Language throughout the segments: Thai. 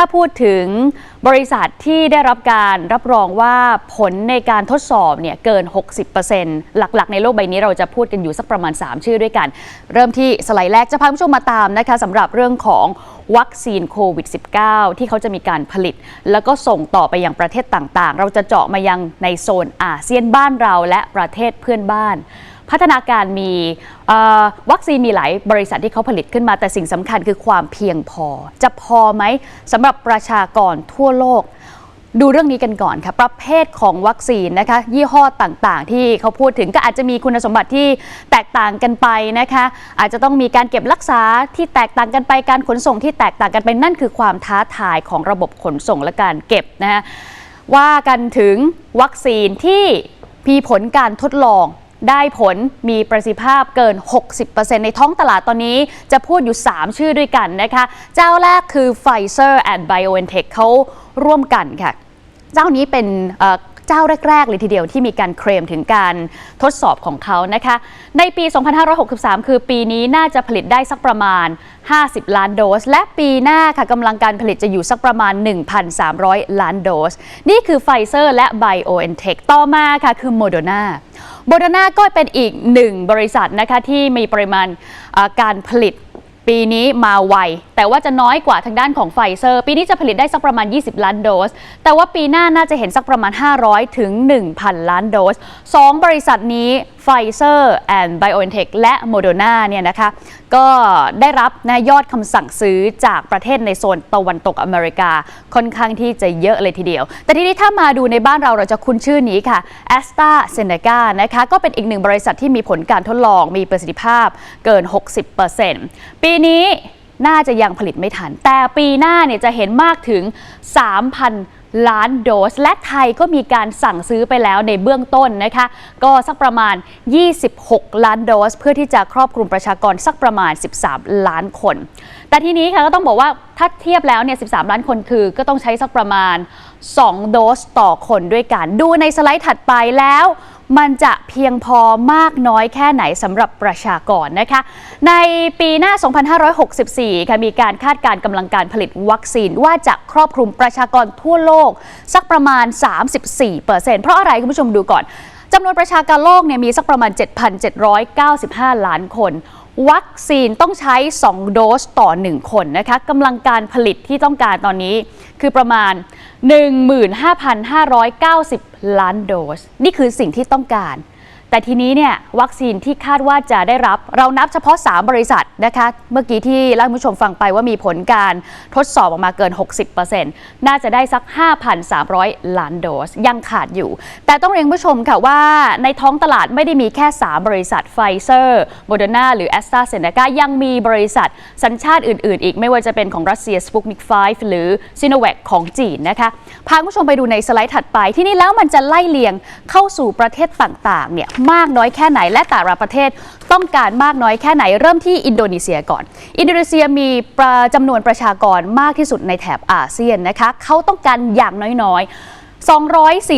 ถ้าพูดถึงบริษัทที่ได้รับการรับรองว่าผลในการทดสอบเนี่ยเกิน 60%หลักๆ ในโลกใบนี้เราจะพูดกันอยู่สักประมาณ 3 ชื่อด้วยกัน เริ่มที่สไลด์แรกจะพาคุณผู้ชมมาตามนะคะสำหรับเรื่องของวัคซีนโควิด -19 ที่เขาจะมีการผลิต แล้วก็ส่งต่อไปอยังประเทศต่างๆ เราจะเจาะมายังในโซนอาเซียนบ้านเราและประเทศเพื่อนบ้าน พัฒนาการมีวัคซีนมีหลายบริษัทที่เขาผลิตขึ้นมา แต่สิ่งสำคัญคือความเพียงพอ จะพอไหมสำหรับประชากรทั่วโลกดูเรื่องนี้กันก่อนค่ะ ประเภทของวัคซีนนะคะ ยี่ห้อต่างๆ ที่เขาพูดถึงก็อาจจะมีคุณสมบัติที่แตกต่างกันไปนะคะ อาจจะต้องมีการเก็บรักษาที่แตกต่างกันไปการขนส่งที่แตกต่างกันไปนั่นคือความท้าทายของระบบขนส่งและการเก็บนะคะว่ากันถึงวัคซีนที่มีผลการทดลอง ได้ผลมีประสิทธิภาพเกิน 60%ในท้องตลาดตอนนี้จะพูดอยู่ 3 ชื่อด้วยกันนะคะ เจ้าแรกคือ Pfizer and BioNTech เขาร่วมกันค่ะ เจ้านี้เป็นเจ้าแรก ๆ เลยทีเดียวที่มีการเคลมถึงการทดสอบของเขานะคะ ในปี 2563 คือปีนี้น่าจะผลิตได้สักประมาณ 50 ล้านโดส และปีหน้าค่ะกำลังการผลิตจะอยู่สักประมาณ 1,300 ล้านโดส นี่คือ Pfizer และ BioNTech ต่อมาค่ะคือ Moderna โ o เดนาก็เป็นอีกหนึ่งบริษัทนะคะที่มีปริมาณการผลิตปีนี้มาไว แต่ว่าจะน้อยกว่าทางด้านของไฟเซอร์ ปีนี้จะผลิตได้สักประมาณ 20 ล้านโดส แต่ว่าปีหน้าน่าจะเห็นสักประมาณ 500 ถึง 1,000 ล้านโดส 2 บริษัทนี้ไฟเซอร์ and BioNTech และ Moderna เนี่ยนะคะก็ได้รับนะยอดคำสั่งซื้อจากประเทศในโซนตะวันตกอเมริกา ค่อนข้างที่จะเยอะเลยทีเดียว แต่ทีนี้ถ้ามาดูในบ้านเราเราจะคุ้นชื่อนี้ค่ะ a s t r a z เซ e c a นะคะก็เป็นอีกหนึ่งบริษัทที่มีผลการทดลองมีประสิทธิภาพเกิน 60%ปีนี้น่าจะยังผลิตไม่ทัน แต่ปีหน้าเนี่ยจะเห็นมากถึง 3,000 ล้านโดส และไทยก็มีการสั่งซื้อไปแล้วในเบื้องต้นนะคะ ก็สักประมาณ 26 ล้านโดส เพื่อที่จะครอบคลุมประชากรสักประมาณ 13 ล้านคน แต่ทีนี้ค่ะก็ต้องบอกว่าถ้าเทียบแล้วเนี่ย 13 ล้านคนคือ ก็ต้องใช้สักประมาณ 2 โดสต่อคนด้วยกัน ดูในสไลด์ถัดไปแล้ว มันจะเพียงพอมากน้อยแค่ไหนสำหรับประชากรนะคะ ในปีหน้า 2564 ค่ะมีการคาดการกำลังการผลิตวัคซีนว่าจะครอบคลุมประชากรทั่วโลก สักประมาณ 34%เพราะอะไรคุณผู้ชมดูก่อนจำนวนประชากรโลกเนี่ยมีสักประมาณ 7,795 ล้านคน วัคซีนต้องใช้ 2 โดสต่อ 1 คนนะคะกำลังการผลิตที่ต้องการตอนนี้คือประมาณ 15,590 ล้านโดส นี่คือสิ่งที่ต้องการ แต่ทีนี้เนี่ยวัคซีนที่คาดว่าจะได้รับ เรานับเฉพาะ 3 บริษัทนะคะ เมื่อกี้ที่เล่าให้ผู้ชมฟังไปว่ามีผลการทดสอบออกมาเกิน 60%น่าจะได้สัก 5,300 ล้านโดส ยังขาดอยู่ แต่ต้องเรียนผู้ชมค่ะว่าในท้องตลาดไม่ได้มีแค่ 3 บริษัทไฟเซอร์โมเดอร์นาหรือแอสตราเซเนกายังมีบริษัทสัญชาติอื่น ๆ อีกไม่ว่าจะเป็นของรัสเซียสปุกนิก5หรือซิโนแวคของจีนนะคะพาผู้ชมไปดูในสไลด์ถัดไปที่นี่แล้วมันจะไล่เลียงเข้าสู่ประเทศต่าง ๆ เนี่ยมากน้อยแค่ไหน และแต่ละประเทศต้องการมากน้อยแค่ไหน เริ่มที่อินโดนีเซียก่อน อินโดนีเซียมีจำนวนประชากรมากที่สุดในแถบอาเซียนนะคะเขาต้องการอย่างน้อยๆ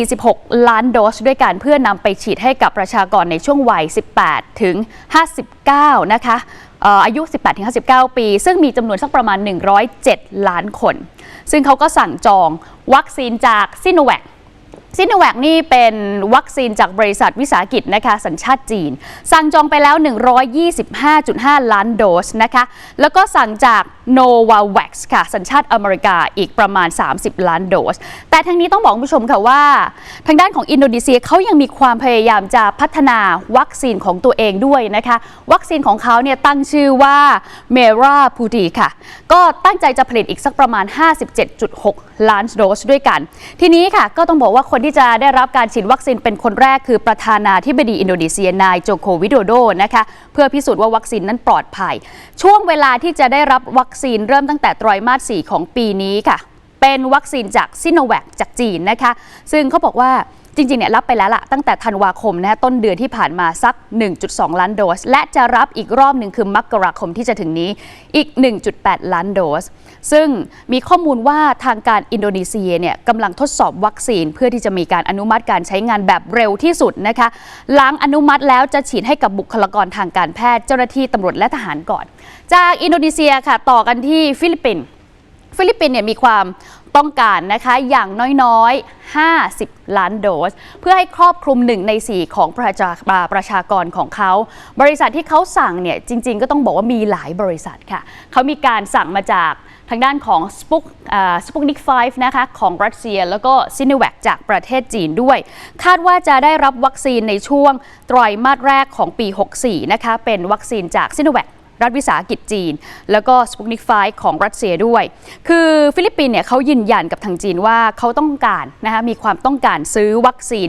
246 ล้านโดสด้วยกันเพื่อนำไปฉีดให้กับประชากรในช่วงวัย 18 ถึง 59 นะคะเอ่ออายุ 18 ถึง 59 ปี ซึ่งมีจำนวนสักประมาณ 107 ล้านคน ซึ่งเขาก็สั่งจองวัคซีนจากซิโนแวค ซิโนแวคนี่เป็นวัคซีนจากบริษัทวิสาหกิจนะคะสัญชาติจีน สั่งจองไปแล้ว 125.5 ล้านโดสนะคะแล้วก็สั่งจาก Novavax ค่ะสัญชาติอเมริกาอีกประมาณ 30 ล้านโดส แต่ทั้งนี้ต้องบอกคุณผู้ชมค่ะว่า ทางด้านของอินโดนีเซียเขายังมีความพยายามจะพัฒนาวัคซีนของตัวเองด้วยนะคะวัคซีนของเขาเนี่ยตั้งชื่อว่าเมราพูดีค่ะ ก็ตั้งใจจะผลิตอีกสักประมาณ 57.6 ล้านโดสด้วยกัน ทีนี้ค่ะก็ต้องบอกว่าคนที่จะได้รับการฉีดวัคซีนเป็นคนแรกคือประธานาธิบดีอินโดนีเซียนายโจโควิโดโดนะคะเพื่อพิสูจน์ว่าวัคซีนนั้นปลอดภัย ช่วงเวลาที่จะได้รับวัคซีนเริ่มตั้งแต่ไตรมาส4ของปีนี้ค่ะ เป็นวัคซีนจากซิโนแวคจากจีนนะคะ ซึ่งเขาบอกว่า จริงๆเนี่ยรับไปแล้วล่ะตั้งแต่ธันวาคมนะต้นเดือนที่ผ่านมาสัก 1.2 ล้านโดส และจะรับอีกรอบหนึ่งคือมกราคมที่จะถึงนี้อีก 1.8 ล้านโดส ซึ่งมีข้อมูลว่าทางการอินโดนีเซียเนี่ยกำลังทดสอบวัคซีน เพื่อที่จะมีการอนุมัติการใช้งานแบบเร็วที่สุดนะคะหลังอนุมัติแล้วจะฉีดให้กับบุคลากรทางการแพทย์เจ้าหน้าที่ตำรวจและทหารก่อน จากอินโดนีเซียค่ะต่อกันที่ฟิลิปปินส์ฟิลิปปินส์เนี่ยมีความ ต้องการนะคะอย่างน้อยๆ 50 ล้านโดส เพื่อให้ครอบคลุม 1 ใน 4 ของประชาประชากรของเขา บริษัทที่เขาสั่งเนี่ยจริงๆ ก็ต้องบอกว่ามีหลายบริษัทค่ะ เขามีการสั่งมาจากทางด้านของสปุกสปุกนิก5นะคะของรัสเซียแล้วก็ซินแวคจากประเทศจีนด้วย คาดว่าจะได้รับวัคซีนในช่วงไตรมาสแรกของปี 64 นะคะ เป็นวัคซีนจากซินแวค รัฐวิสาหกิจจีน แล้วก็สปุกนิก5ของรัสเซียด้วย คือฟิลิปปินส์เนี่ยเขายืนยันกับทางจีนว่าเขาต้องการนะคะมีความต้องการซื้อวัคซีน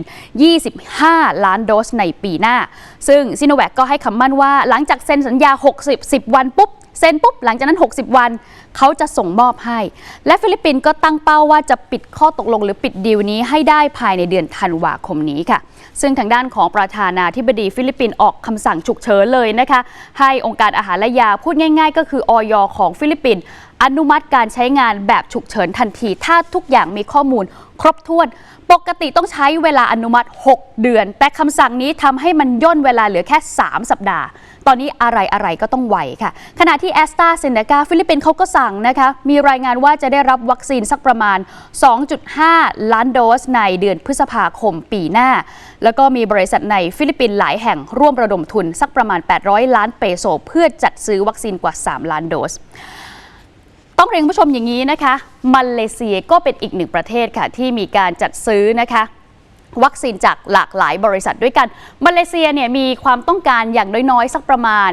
25 ล้านโดสในปีหน้า ซึ่งซิโนแวคก็ให้คำมั่นว่าหลังจากเซ็นสัญญา 60 10 วันปุ๊บ เซ็นปุ๊บหลังจากนั้น 60 วันเขาจะส่งมอบให้ และฟิลิปปินส์ก็ตั้งเป้าว่าจะปิดข้อตกลงหรือปิดดีลนี้ให้ได้ภายในเดือนธันวาคมนี้ค่ะ ซึ่งทางด้านของประธานาธิบดีฟิลิปปินส์ออกคำสั่งฉุกเฉินเลยนะคะ ให้องค์การอาหารและยาพูดง่าย ๆ ก็คือออยของฟิลิปปินส์ อนุมัติการใช้งานแบบฉุกเฉินทันที ถ้าทุกอย่างมีข้อมูลครบถ้วน ปกติต้องใช้เวลาอนุมัติ 6 เดือน แต่คำสั่งนี้ทำให้มันย่นเวลาเหลือแค่ 3 สัปดาห์ ตอนนี้อะไรอะไรก็ต้องไวค่ะ ขณะที่แอสตราเซเนกาฟิลิปปินส์เขาก็สั่งนะคะ มีรายงานว่าจะได้รับวัคซีนสักประมาณ 2.5 ล้านโดสในเดือนพฤษภาคมปีหน้า แล้วก็มีบริษัทในฟิลิปปินส์หลายแห่งร่วมระดมทุนสักประมาณ 800 ล้านเปโซเพื่อจัดซื้อวัคซีนกว่า 3 ล้านโดส ต้องเรียนผู้ชมอย่างนี้นะคะมาเลเซียก็เป็นอีกหนึ่งประเทศค่ะที่มีการจัดซื้อนะคะวัคซีนจากหลากหลายบริษัทด้วยกัน มาเลเซียเนี่ยมีความต้องการอย่างน้อยๆ สักประมาณ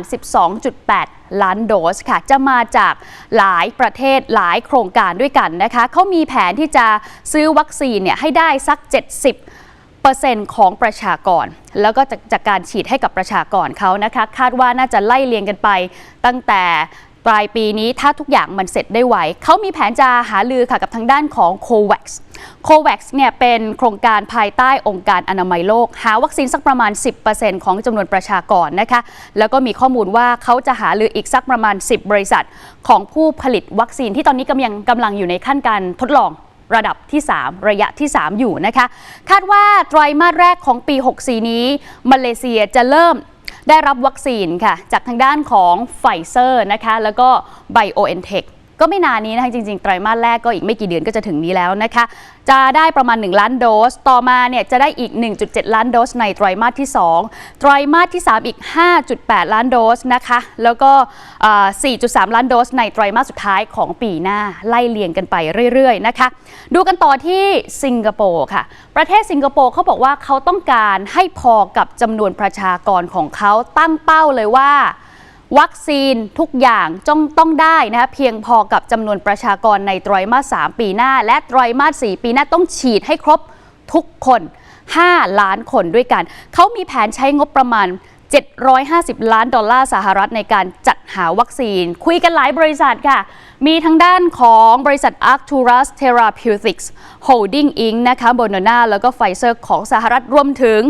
12.8 ล้านโดสค่ะ จะมาจากหลายประเทศหลายโครงการด้วยกันนะคะ เขามีแผนที่จะซื้อวัคซีนเนี่ยให้ได้สัก 70เปอร์เซ็นต์ของประชากร แล้วก็จากจากการฉีดให้กับประชากรเขานะคะ คาดว่าน่าจะไล่เลียงกันไปตั้งแต่ ปลายปีนี้ถ้าทุกอย่างมันเสร็จได้ไวเขามีแผนจะหาลือค่ะกับทางด้านของ COVAX COVAX เนี่ยเป็นโครงการภายใต้องค์การอนามัยโลก หาวัคซีนสักประมาณ 10%ของจำนวนประชากรนะคะ แล้วก็มีข้อมูลว่าเขาจะหาลืออีกสักประมาณ 10 บริษัท ของผู้ผลิตวัคซีนที่ตอนนี้กำลังกำลังอยู่ในขั้นการทดลองระดับที่ 3 ระยะที่ 3 อยู่นะคะ คาดว่าไตรมาสแรกของปี 64 นี้ มาเลเซียจะเริ่ม ได้รับวัคซีนค่ะจากทางด้านของไฟเซอร์นะคะแล้วก็ไบโอเอ็นเทค ก็ไม่นานนี้นะคะจริงๆ ไตรมาสแรกก็อีกไม่กี่เดือนก็จะถึงนี้แล้วนะคะ จะได้ประมาณ 1 ล้านโดส ต่อมาเนี่ยจะได้อีก 1.7 ล้านโดสในไตรมาสที่ 2 ไตรมาสที่ 3 อีก 5.8 ล้านโดสนะคะ แล้วก็เอ่อ4.3 ล้านโดสในไตรมาสสุดท้ายของปีหน้าไล่เลียงกันไปเรื่อยๆนะคะ ดูกันต่อที่สิงคโปร์ค่ะ ประเทศสิงคโปร์เขาบอกว่าเขาต้องการให้พอกับจำนวนประชากรของเขาตั้งเป้าเลยว่า วัคซีนทุกอย่างจ้องต้องได้นะคะเพียงพอกับจำนวนประชากรในไตรมาส 3 ปีหน้า และไตรมาส 4 ปีหน้าต้องฉีดให้ครบทุกคน 5 ล้านคนด้วยกัน เขามีแผนใช้งบประมาณ 750 ล้านดอลลาร์สหรัฐในการจัดหาวัคซีน คุยกันหลายบริษัทค่ะ มีทั้งด้านของบริษัท Arcturus Therapeutics Holding Inc. นะคะ b o n o n a แล้วก็ Pfizer ของสหรัฐรวมถึง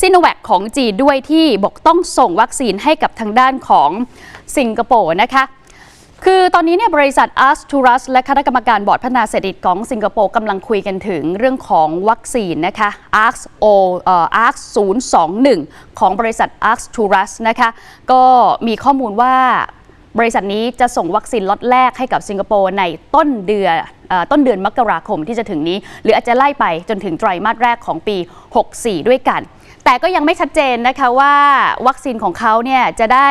s i n o v a c ของจีนด้วยที่บอกต้องส่งวัคซีนให้กับทางด้านของสิงคโปร์นะคะ คือตอนนี้เนี่ยบริษัท a r c t u r u s และคณะกรรมการบอร์ดพัฒนาเศรษฐกิจของสิงคโปร์กำลังคุยกันถึงเรื่องของวัคซีนนะคะ ARC O เอ่อ ARC 021ของบริษัท a r c t u r u s นะคะก็มีข้อมูลว่าบริษัทนี้จะส่งวัคซีนล็อตแรกให้กับสิงคโปร์ในต้นเดือนต้นเดือนมกราคมที่จะถึงนี้ หรืออาจจะไล่ไปจนถึงไตรมาสแรกของปี 64 ด้วยกัน แต่ก็ยังไม่ชัดเจนนะคะว่าวัคซีนของเขาเนี่ยจะได้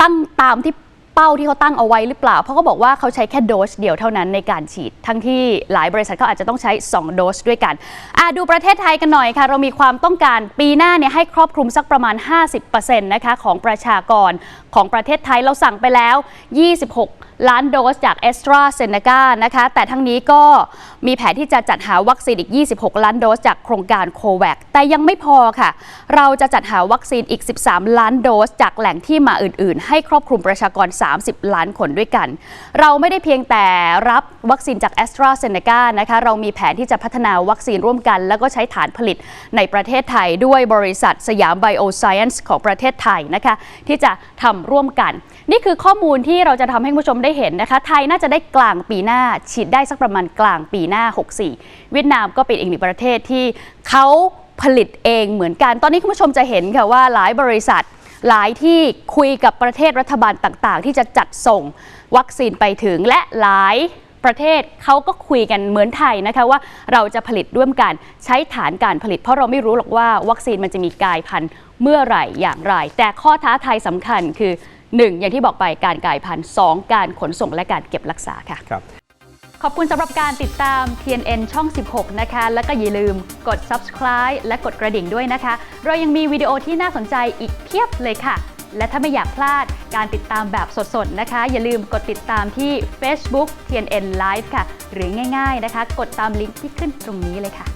ตั้งตามที่ เป้าที่เขาตั้งเอาไว้หรือเปล่า เพราะเขาบอกว่าเขาใช้แค่โดสเดียวเท่านั้นในการฉีด ทั้งที่หลายบริษัทเขาอาจจะต้องใช้ 2 โดสด้วยกันอะดูประเทศไทยกันหน่อยค่ะ เรามีความต้องการปีหน้าเนี่ยให้ครอบคลุมสักประมาณ 50%นะคะของประชากรของประเทศไทยเราสั่งไปแล้ว 26 ล้านโดสจาก a s t r a z เซ e c a นะคะ แต่ทั้งนี้ก็มีแผนที่จะจัดหาวัคซีนอีก 26 ล้านโดสจากโครงการโควัคแต่ยังไม่พอค่ะ เราจะจัดหาวัคซีนอีก 13 ล้านโดสจากแหล่งที่มาอื่น ๆ ให้ครอบคลุมประชากร30 ล้านคนด้วยกัน เราไม่ได้เพียงแต่รับวัคซีนจาก a s t r a z เซ e c a นะคะเรามีแผนที่จะพัฒนาวัคซีนร่วมกัน แล้วก็ใช้ฐานผลิตในประเทศไทยด้วยบริษัทสยามไบโอไซเอนซ์ของประเทศไทยนะคะที่จะทำร่วมกัน นี่คือข้อมูลที่เราจะทำให้ผู้ชมได้เห็นนะคะ ไทยน่าจะได้กลางปีหน้า ฉีดได้สักประมาณกลางปีหน้า 64 เวียดนามก็เป็นอีกหนึ่งประเทศที่เขาผลิตเองเหมือนกัน ตอนนี้คุณผู้ชมจะเห็นค่ะว่าหลายบริษัท หลายที่คุยกับประเทศรัฐบาลต่างๆ ที่จะจัดส่งวัคซีนไปถึงและหลายประเทศเขาก็คุยกันเหมือนไทยนะคะว่าเราจะผลิตร่วมกันใช้ฐานการผลิต เพราะเราไม่รู้หรอกว่าวัคซีนมันจะมีกลายพันธุ์เมื่อไหร่อย่างไร แต่ข้อท้าทายสำคัญคือ 1. อย่างที่บอกไปการกลายพันธุ์ 2. การขนส่งและการเก็บรักษาค่ะค ขอบคุณสำหรับการติดตาม TNN ช่อง 16 นะคะ แล้วก็อย่าลืมกด subscribe และกดกระดิ่งด้วยนะคะ เรายังมีวิดีโอที่น่าสนใจอีกเพียบเลยค่ะ และถ้าไม่อยากพลาดการติดตามแบบสดๆนะคะ อย่าลืมกดติดตามที่ Facebook TNN Live ค่ะ หรือง่ายๆนะคะ กดตามลิงก์ที่ขึ้นตรงนี้เลยค่ะ